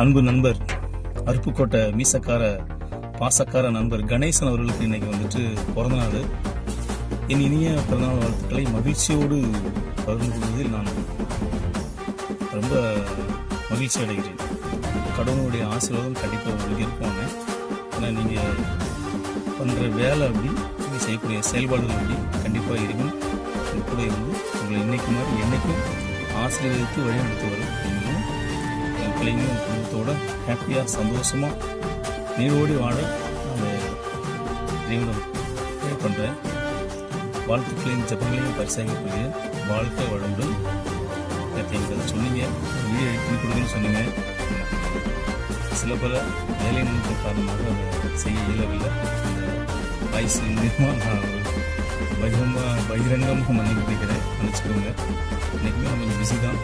அன்பு நண்பர் அருப்புக்கோட்டை மீசக்கார பாசக்கார நண்பர் கணேசன் அவர்களுக்கு இன்னைக்கு வந்துட்டு பிறந்த நாள். என் இனிய பிறந்தநாள் வாழ்த்துக்களை மகிழ்ச்சியோடு பகிர்ந்து கொள்வதில் நான் ரொம்ப மகிழ்ச்சி அடைகிறேன். கடவுளுடைய ஆசீர்வாதம் கண்டிப்பாக உங்களுக்கு இருப்பாங்க ஏன்னா நீங்கள் பண்ணுற வேலை அப்படி நீங்கள் செய்யக்கூடிய செயல்பாடுகள் அப்படி கண்டிப்பாக இருக்கும். கூட இருந்து உங்களை இன்னைக்கு மாதிரி என்னைக்கும் ஆசீர்வதித்து வழிநடத்தி வரும் என் பிள்ளைங்களும் உங்க குடும்பத்தோட ஹாப்பியாக சந்தோஷமாக நீரோடி வாழ அந்த ப்ரே பண்ணுறேன் வாழ்த்துக்களையும் ஜபங்களையும் பரிசாகக்கூடிய வாழ்க்கை வளமுடன் நேற்று எனக்கு அதை சொன்னீங்க. வீடியோ எடுத்து பண்ணி கொடுங்கன்னு சொன்னீங்க. சில பல வேலை நிமித்த காரணமாக அதை செய்ய இயலவில்லை. அந்த வாய்ஸ் மூலியமாக நான் பகிரமாக பகிரங்கமாக மன்னிப்பு கேட்குறேன். நினச்சிக்கோங்க இன்றைக்குமே நான் கொஞ்சம் பிஸி தான்.